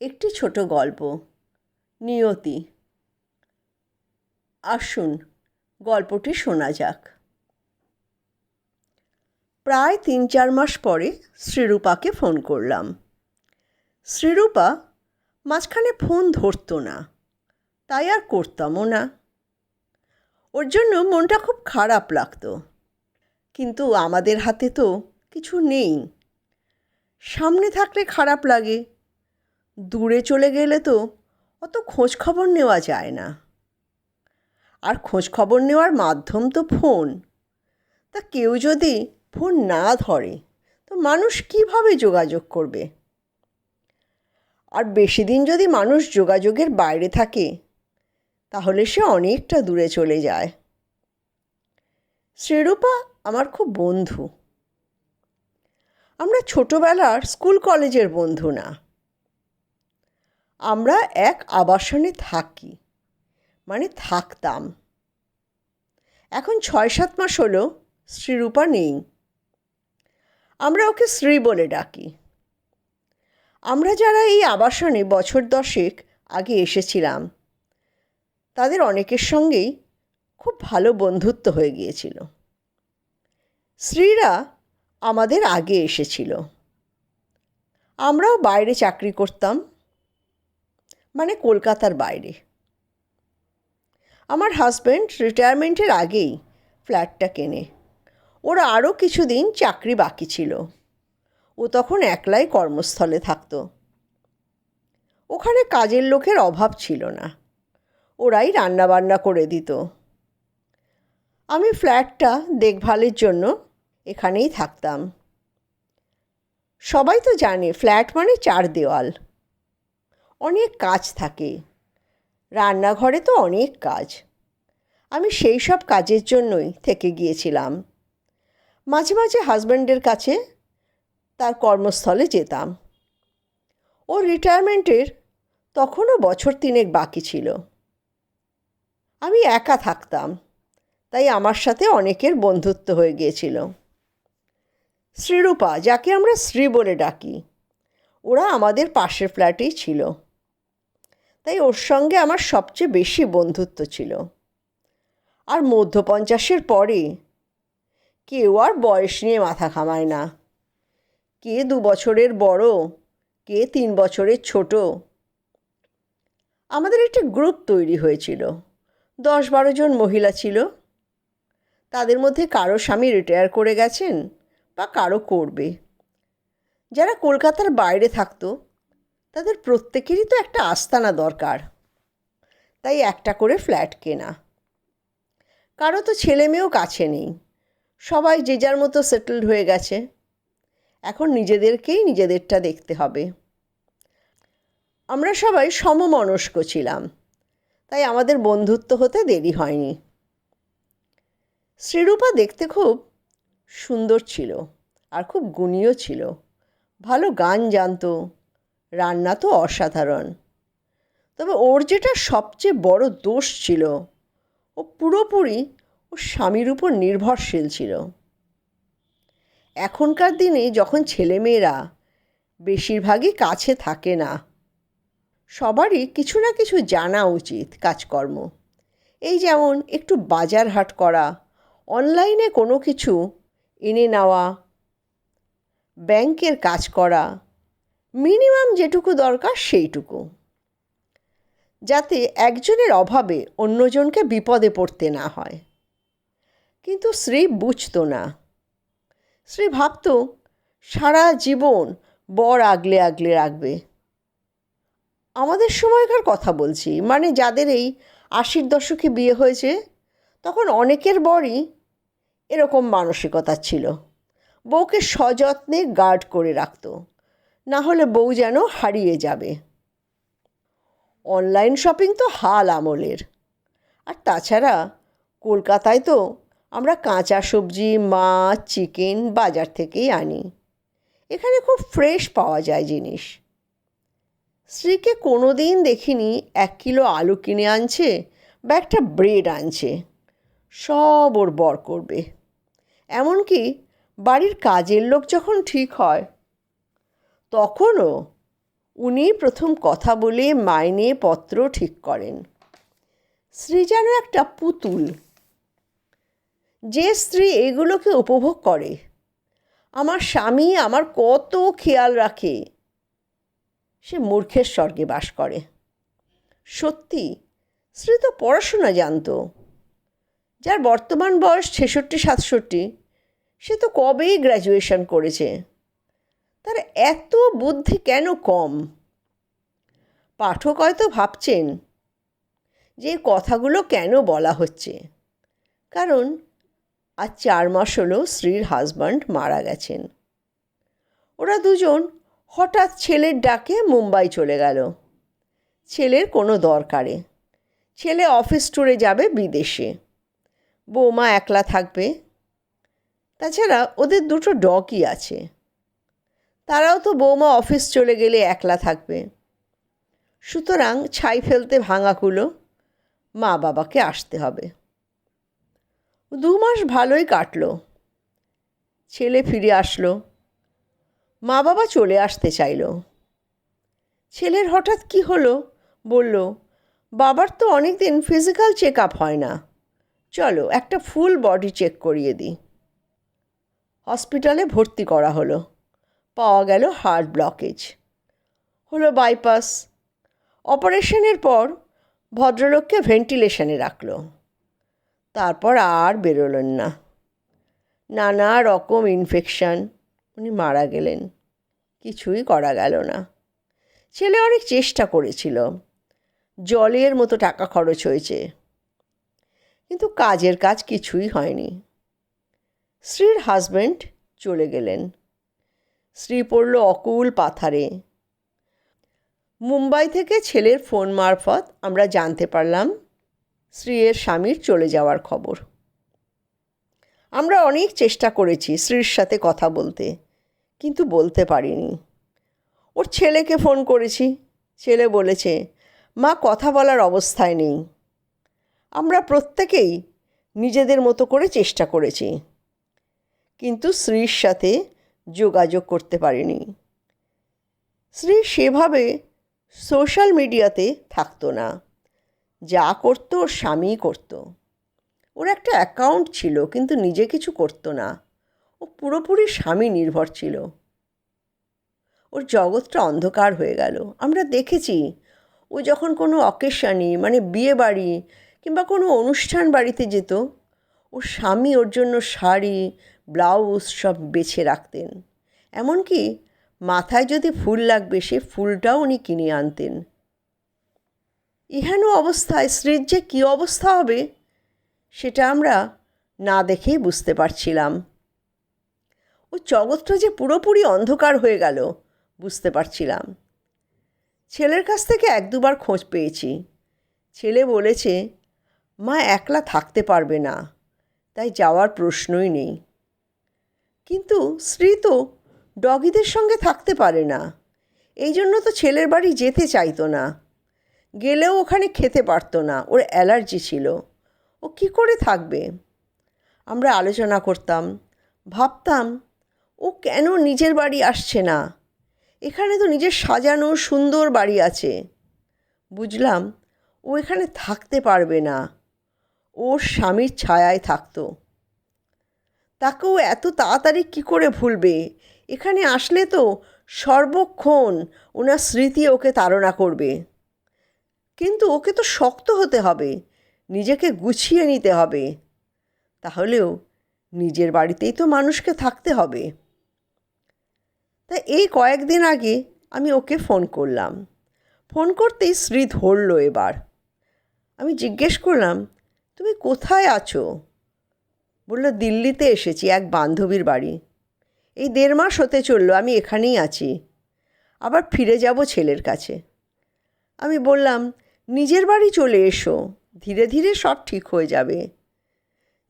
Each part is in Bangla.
একটি ছোট গল্প। নিয়তি। আসুন, গল্পটি শোনা যাক। প্রায় তিন চার মাস পরে শ্রীরূপাকে ফোন করলাম। শ্রীরূপা, মাঝখানে ফোন ধরতো না, তাই আর করতামও না। ওর জন্য মনটা খুব খারাপ লাগতো। কিন্তু আমাদের হাতে তো কিছু নেই। সামনে থাকলে খারাপ লাগে দূরে চলে গেলে তো অত খোঁজ খবর নেওয়া যায় না। আর খোঁজ খবর নেওয়ার মাধ্যম তো ফোন। তা কেউ যদি ফোন না ধরে, তো মানুষ কীভাবে যোগাযোগ করবে? আর বেশি দিন যদি মানুষ যোগাযোগের বাইরে থাকে, তাহলে সে অনেকটা দূরে চলে যায়। শ্রীরূপা আমার খুব বন্ধু। আমরা ছোটবেলার স্কুল কলেজের বন্ধু না। আমরা এক আবাসনে থাকি মানে থাকতাম। এখন ছয় সাত মাস হলো শ্রীরূপা নেই। আমরা ওকে শ্রী বলে ডাকি। আমরা যারা এই আবাসনে বছর দশেক আগে এসেছিলাম, তাদের অনেকের সঙ্গেই খুব ভালো বন্ধুত্ব হয়ে গিয়েছিল। শ্রীরা আমাদের আগে এসেছিল। আমরাও বাইরে চাকরি করতাম মানে কলকাতার বাইরে। আমার হাজব্যান্ড রিটায়ারমেন্টের আগেই ফ্ল্যাটটা কেনে। ওর আরও কিছুদিন চাকরি বাকি ছিল। ও তখন একলাই কর্মস্থলে থাকতো। ওখানে কাজের লোকের অভাব ছিল না। ওরাই রান্নাবান্না করে দিত। আমি ফ্ল্যাটটা দেখভালের জন্য এখানেই থাকতাম। সবাই তো জানে ফ্ল্যাট মানে চার দেওয়াল। অনেক কাজ থাকে। রান্নাঘরে তো অনেক কাজ। আমি সেই সব কাজের জন্যই থেকে গিয়েছিলাম। মাঝে মাঝে হাজব্যান্ডের কাছে তার কর্মস্থলে যেতাম। ও রিটায়ারমেন্টের তখনও বছর তিনেক বাকি ছিল। আমি একা থাকতাম, তাই আমার সাথে অনেকের বন্ধুত্ব হয়ে গিয়েছিল। শ্রীরূপা, যাকে আমরা শ্রী বলে ডাকি, ওরা আমাদের পাশের ফ্ল্যাটেই ছিল। তাই ওর সঙ্গে আমার সবচেয়ে বেশি বন্ধুত্ব ছিল। আর মধ্য পঞ্চাশের পরে কেউ আর বয়স নিয়ে মাথা ঘামায় না। কে দু বছরের বড়, কে তিন বছরের ছোট। আমাদের একটি গ্রুপ তৈরি হয়েছিল। দশ বারো জন মহিলা ছিল। তাদের মধ্যে কারও স্বামী রিটায়ার করে গেছেন বা কারও করবে। যারা কলকাতার বাইরে থাকতো তাদের প্রত্যেকেরই তো একটা আস্তানা দরকার। তাই একটা করে ফ্ল্যাট কেনা। কারও তো ছেলে মেয়েও কাছে নেই। সবাই যে যার মতো সেটেলড হয়ে গেছে। এখন নিজেদেরকেই নিজেদেরটা দেখতে হবে। আমরা সবাই সমমনস্ক ছিলাম। তাই আমাদের বন্ধুত্ব হতে দেরি হয়নি। শ্রীরূপা দেখতে খুব সুন্দর ছিল আর খুব গুণীয় ছিল। ভালো গান জানতো। রান্না তো অসাধারণ। তবে ওর যেটা সবচেয়ে বড় দোষ ছিল, ও পুরোপুরি ও স্বামীর উপর নির্ভরশীল ছিল। এখনকার দিনে যখন ছেলেমেয়েরা বেশিরভাগই কাছে থাকে না, সবারই কিছু না কিছু জানা উচিত কাজকর্ম। এই যেমন একটু বাজার হাট করা, অনলাইনে কোনো কিছু এনে নেওয়া, ব্যাংকের কাজ করা মিনিমাম যেটুকু দরকার সেইটুকু। যাতে একজনের অভাবে অন্যজনকে বিপদে পড়তে না হয়। কিন্তু শ্রী বুঝতো না। শ্রী ভাবত, সারা জীবন বর আগলে আগলে রাখবে। আমাদের সময়কার কথা বলছি। মানে যাদের এই আশির দশকে বিয়ে হয়েছে, তখন অনেকের বরই এরকম মানসিকতা ছিল। বউকে সযত্নে গার্ড করে রাখতো। না হলে বউ যেন হারিয়ে যাবে। অনলাইন শপিং তো হাল আমলের। আর তাছাড়া কলকাতায় তো আমরা কাঁচা সবজি, মাছ, চিকেন বাজার থেকেই আনি। এখানে খুব ফ্রেশ পাওয়া যায় জিনিস। স্ত্রীকে কোনো দিন দেখিনি এক কিলো আলু কিনে আনছে বা একটা ব্রেড আনছে। সব ওর বর করবে। এমনকি বাড়ির কাজের লোক যখন ঠিক হয় তখনও উনি প্রথম কথা বলে মাইনে পত্র ঠিক করেন। স্ত্রী যেন একটা পুতুল। যে স্ত্রী এগুলোকে উপভোগ করে। আমার স্বামী আমার কত খেয়াল রাখে। সে মূর্খের স্বর্গে বাস করে। সত্যি, স্ত্রী তো পড়াশোনা জানতো। যার বর্তমান বয়স ছেষট্টি, সাতষট্টি, সে তো কবেই গ্র্যাজুয়েশন করেছে। তার এত বুদ্ধি কেন কম? পাঠক হয়তো ভাবছেন, যে কথাগুলো কেন বলা হচ্ছে? কারণ আজ চার মাস হলো স্ত্রীর হাজব্যান্ড মারা গেছেন। ওরা দুজন হঠাৎ ছেলের ডাকে মুম্বাই চলে গেল। ছেলের কোনো দরকারে। ছেলে অফিস ট্যুরে যাবে বিদেশে। বৌমা একলা থাকবে। তাছাড়া ওদের দুটো ডগই আছে। তারাও তো বৌমা অফিস চলে গেলে একলা থাকবে। সুতরাং ছাই ফেলতে ভাঙা কুলো, মা বাবাকে আসতে হবে। দু মাস ভালোই কাটলো। ছেলে ফিরে আসলো। মা বাবা চলে আসতে চাইল। ছেলের হঠাৎ কি হলো? বলল, বাবার তো অনেক দিন ফিজিক্যাল চেক আপ হয় না। চলো একটা ফুল বডি চেক করিয়ে দিই। হসপিটালে ভর্তি করা হলো। পাওয়া গেল হার্ট ব্লকেজ। হলো বাইপাস। অপারেশনের পর ভদ্রলোককে ভেন্টিলেশনে রাখল। তারপর আর বেরোলেন না। নানা রকম ইনফেকশন উনি মারা গেলেন। কিছুই করা গেল না। ছেলে অনেক চেষ্টা করেছিল। জলের মতো টাকা খরচ হয়েছে। কিন্তু কাজের কাজ কিছুই হয়নি। স্ত্রীর হাজব্যান্ড চলে গেলেন। স্ত্রী পড়ল অকুল পাথারে। মুম্বাই থেকে ছেলের ফোন মারফত আমরা জানতে পারলাম স্ত্রীর স্বামীর চলে যাওয়ার খবর। আমরা অনেক চেষ্টা করেছি স্ত্রীর সাথে কথা বলতে, কিন্তু বলতে পারিনি। ওর ছেলেকে ফোন করেছি। ছেলে বলেছে, মা, কথা বলার অবস্থায় নেই। আমরা প্রত্যেকেই নিজেদের মতো করে চেষ্টা করেছি। কিন্তু স্ত্রীর সাথে যোগাযোগ করতে পারেনি। শ্রী সেভাবে সোশ্যাল মিডিয়াতে থাকতো না। যা করতো ওর স্বামীই করতো। ওর একটা অ্যাকাউন্ট ছিল, কিন্তু নিজে কিছু করতো না। ও পুরোপুরি স্বামী নির্ভর ছিল। ওর জগৎটা অন্ধকার হয়ে গেল। আমরা দেখেছি, ও যখন কোনো অকেশানি মানে বিয়ে বাড়ি কিংবা কোনো অনুষ্ঠান বাড়িতে যেত ওর স্বামী ওর জন্য শাড়ি ব্লাউজ সব বেছে রাখতেন। এমনকি মাথায় যদি ফুল লাগবে, সে ফুলটাও উনি কিনে আনতেন। ইহানো অবস্থায় স্ত্রীর যে কী অবস্থা হবে, সেটা আমরা না দেখেই বুঝতে পারছিলাম। ও জগৎটা যে পুরোপুরি অন্ধকার হয়ে গেল, বুঝতে পারছিলাম। ছেলের কাছ থেকে এক দুবার খোঁজ পেয়েছি। ছেলে বলেছে, মা একলা থাকতে পারবে না, তাই যাওয়ার প্রশ্নই নেই। কিন্তু স্ত্রী তো ডগিদের সঙ্গে থাকতে পারে না। এই জন্য তো ছেলের বাড়ি যেতে চাইতো না। গেলেও ওখানে খেতে পারতো না, ওর অ্যালার্জি ছিল। ও কী করে থাকবে? আমরা আলোচনা করতাম, ভাবতাম, ও কেন নিজের বাড়ি আসছে না? এখানে তো নিজের সাজানো, সুন্দর বাড়ি আছে। বুঝলাম, ও এখানে থাকতে পারবে না। ওর স্বামীর ছায়ায় থাকতো। তাকেও এত তাড়াতাড়ি কী করে ভুলবে? এখানে আসলে তো সর্বক্ষণ ওনার স্মৃতি ওকে তাড়না করবে। কিন্তু ওকে তো শক্ত হতে হবে, নিজেকে গুছিয়ে নিতে হবে। তাহলেও নিজের বাড়িতেই তো মানুষকে থাকতে হবে। তা এই কয়েকদিন আগে আমি ওকে ফোন করলাম। ফোন করতেই শ্রী ধরল এবার। আমি জিজ্ঞেস করলাম, তুমি কোথায় আছো? বলল, দিল্লিতে এসেছি, এক বান্ধবীর বাড়ি। এই দেড় মাস হতে চলল, আমি এখানেই আছি। আবার ফিরে যাব ছেলের কাছে। আমি বললাম, নিজের বাড়ি চলে এসো, ধীরে ধীরে সব ঠিক হয়ে যাবে।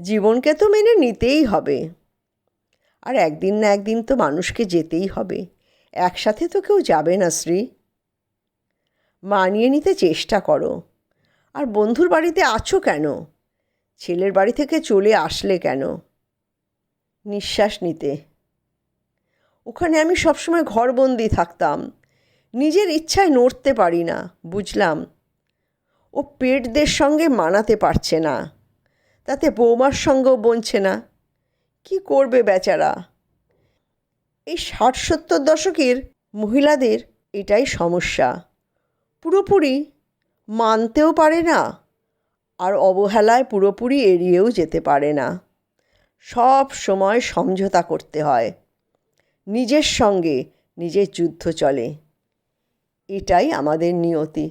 জীবনকে তো মেনে নিতেই হবে। আর একদিন না একদিন তো মানুষকে যেতেই হবে। একসাথে তো কেউ যাবে না শ্রী মানিয়ে নিতে চেষ্টা করো। আর বন্ধুর বাড়িতে আছো কেন? ছেলের বাড়ি থেকে চলে আসলে কেন? নিঃশ্বাস নিতে। ওখানে আমি সবসময় ঘরবন্দি থাকতাম। নিজের ইচ্ছায় নড়তে পারি না, বুঝলাম। ও পেটদের সঙ্গে মানাতে পারছে না। তাতে বৌমার সঙ্গেও বনছে না। কি করবে বেচারা? এই ষাট সত্তর দশকের মহিলাদের এটাই সমস্যা। পুরোপুরি মানতেও পারে না। আর অবহেলায় পুরোপুরি এড়িয়েও যেতে পারে না। সব সময় সমঝোতা করতে হয়। নিজের সঙ্গে নিজের যুদ্ধ চলে। এটাই আমাদের নিয়তি।